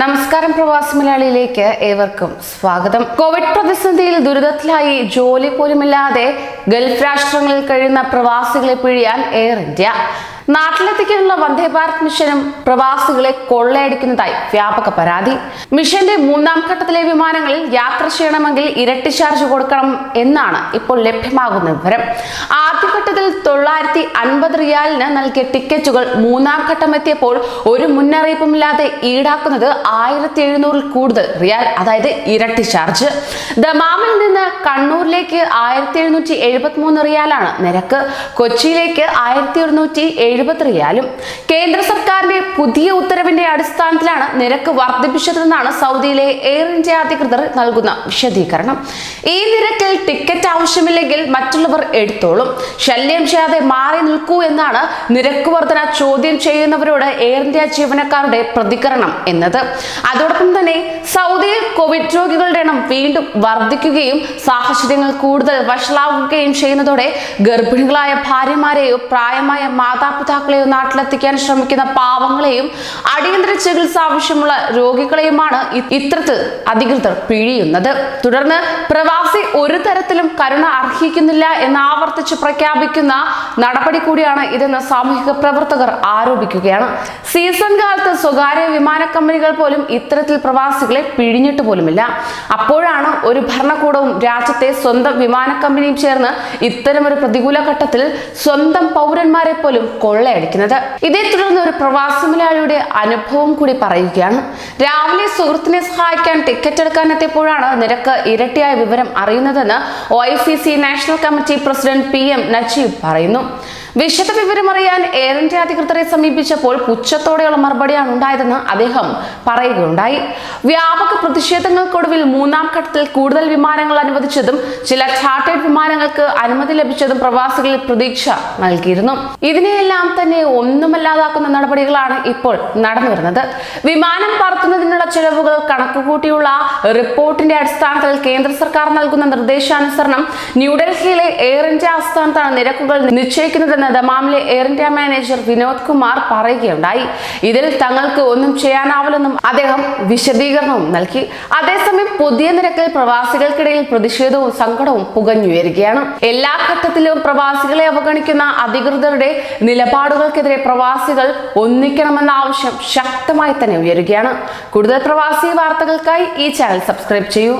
നമസ്കാരം പ്രവാസി മലയാളിയിലേക്ക് ഏവർക്കും സ്വാഗതം. കോവിഡ് പ്രതിസന്ധിയിൽ ദുരിതത്തിലായി ജോലി പോലുമില്ലാതെ ഗൾഫ് രാഷ്ട്രങ്ങളിൽ കഴിയുന്ന പ്രവാസികളെ പിഴിയാൻ എയർ ഇന്ത്യ നാട്ടിലെത്തിക്കാനുള്ള വന്ദേ ഭാരത് മിഷനും പ്രവാസികളെ കൊള്ളയടിക്കുന്നതായി വ്യാപക പരാതി. മിഷന്റെ മൂന്നാം ഘട്ടത്തിലെ വിമാനങ്ങളിൽ യാത്ര ചെയ്യണമെങ്കിൽ ഇരട്ടി ചാർജ് കൊടുക്കണം എന്നാണ് ഇപ്പോൾ ലഭ്യമാകുന്ന വിവരം. ആദ്യഘട്ടത്തിൽ തൊള്ളായിരത്തി അൻപത് റിയാലിന് നൽകിയ ടിക്കറ്റുകൾ മൂന്നാം ഘട്ടം എത്തിയപ്പോൾ ഒരു മുന്നറിയിപ്പുമില്ലാതെ ഈടാക്കുന്നത് ആയിരത്തി എഴുന്നൂറിൽ കൂടുതൽ റിയാൽ അതായത് ഇരട്ടി ചാർജ്. ദമാമിൽ നിന്ന് കണ്ണൂരിലേക്ക് ആയിരത്തി എഴുന്നൂറ്റി എഴുപത്തി മൂന്ന് റിയാലാണ് നിരക്ക്. കൊച്ചിയിലേക്ക് ആയിരത്തി ഒരുന്നൂറ്റി എഴുപത് റിയാലും. കേന്ദ്ര സർക്കാരിന്റെ പുതിയ ഉത്തരവിന്റെ അടിസ്ഥാനത്തിലാണ് നിരക്ക് വർദ്ധിപ്പിച്ചതെന്നാണ് സൗദിയിലെ എയർ ഇന്ത്യ അധികൃതർ നൽകുന്ന വിശദീകരണം. ഈ നിരക്കിൽ ടിക്കറ്റ് ആവശ്യമില്ലെങ്കിൽ മറ്റുള്ളവർ എടുത്തോളും. ശല്യം ചെയ്യാതെ മാറി നിൽക്കൂ എന്നാണ് നിരക്ക് വർധന ചോദ്യം ചെയ്യുന്നവരോട് എയർ ഇന്ത്യ ജീവനക്കാരുടെ പ്രതികരണം എന്നത്. അതോടൊപ്പം തന്നെ സൗദിയിൽ കോവിഡ് രോഗികളുടെ എണ്ണം വീണ്ടും വർദ്ധിക്കുകയും സാഹചര്യങ്ങൾ കൂടുതൽ വഷളാവുകയും ചെയ്യുന്നതോടെ ഗർഭിണികളായ ഭാര്യമാരെയോ പ്രായമായ മാതാപിതാക്കളെയോ നാട്ടിലെത്തിക്കാൻ ശ്രമിക്കുന്ന പാവങ്ങളെയും അടിയന്തര ചികിത്സ ആവശ്യമുള്ള രോഗികളെയുമാണ് ഇത്തരത്തിൽ അധികൃതർ പിഴിയുന്നത്. തുടർന്ന് പ്രവാസി ഒരു തരത്തിലും കരുണ അർഹിക്കുന്നില്ല എന്ന് ആവർത്തിച്ച് പ്രഖ്യാപിക്കുന്ന നടപടി കൂടിയാണ് ഇതെന്ന് സാമൂഹിക പ്രവർത്തകർ ആരോപിക്കുകയാണ്. സീസൺ കാലത്ത് സ്വകാര്യ വിമാന കമ്പനികൾ പോലും ഇത്തരത്തിൽ പ്രവാസികളെ പിഴിഞ്ഞിട്ട് പോലുമില്ല. അപ്പോഴാണ് ഒരു ഭരണകൂടവും രാജ്യത്തെ സ്വന്തം വിമാന കമ്പനിയും ചേർന്ന് ഇത്തരമൊരു പ്രതികൂല ഘട്ടത്തിൽ സ്വന്തം പൗരന്മാരെ പോലും കൊള്ളയടിക്കുന്നത്. ഇതേ തുടർന്ന് ഒരു പ്രവാസി മലയാളിയുടെ അനുഭവം കൂടി പറയുകയാണ്. രാവിലെ സുഹൃത്തിനെ സഹായിക്കാൻ ടിക്കറ്റ് എടുക്കാൻ എത്തിയപ്പോഴാണ് നിരക്ക് ഇരട്ടിയായ വിവരം അറിയുന്നതെന്ന് O national committee president P M Najeeb പറയുന്നു വിശദ വിവരം അറിയാൻ എയർ ഇന്ത്യ അധികൃതരെ സമീപിച്ചപ്പോൾ പുച്ഛത്തോടെയുള്ള മറുപടിയാണ് ഉണ്ടായതെന്ന് അദ്ദേഹം പറയുകയുണ്ടായി. വ്യാപക പ്രതിഷേധങ്ങൾക്കൊടുവിൽ മൂന്നാം ഘട്ടത്തിൽ കൂടുതൽ വിമാനങ്ങൾ അനുവദിച്ചതും ചില ചാർട്ടേഡ് വിമാനങ്ങൾക്ക് അനുമതി ലഭിച്ചതും പ്രവാസികളിൽ പ്രതീക്ഷ നൽകിയിരുന്നു. ഇതിനെയെല്ലാം തന്നെ ഒന്നുമല്ലാതാക്കുന്ന നടപടികളാണ് ഇപ്പോൾ നടന്നു വരുന്നത് വിമാനം പറത്തുന്നതിനുള്ള ചെലവുകൾ കണക്കുകൂട്ടിയുള്ള റിപ്പോർട്ടിന്റെ അടിസ്ഥാനത്തിൽ കേന്ദ്ര സർക്കാർ നൽകുന്ന നിർദ്ദേശാനുസരണം ന്യൂഡൽഹിയിലെ എയർ ഇന്ത്യ ആസ്ഥാനത്താണ് നിരക്കുകൾ നിശ്ചയിക്കുന്നതെന്ന് മാമിലെ air India manager Vinod Kumar പറയുകയുണ്ടായി. ഇതിൽ തങ്ങൾക്ക് ഒന്നും ചെയ്യാനാവില്ലെന്നും അദ്ദേഹം വിശദീകരണവും നൽകി. അതേസമയം പുതിയ നിരക്കിൽ പ്രവാസികൾക്കിടയിൽ പ്രതിഷേധവും സങ്കടവും പുകഞ്ഞുയരുകയാണ് എല്ലാ ഘട്ടത്തിലും പ്രവാസികളെ അവഗണിക്കുന്ന അധികൃതരുടെ നിലപാടുകൾക്കെതിരെ പ്രവാസികൾ ഒന്നിക്കണമെന്ന ആവശ്യം ശക്തമായി തന്നെ ഉയരുകയാണ്. കൂടുതൽ പ്രവാസി വാർത്തകൾക്കായി ഈ ചാനൽ സബ്സ്ക്രൈബ് ചെയ്യൂ.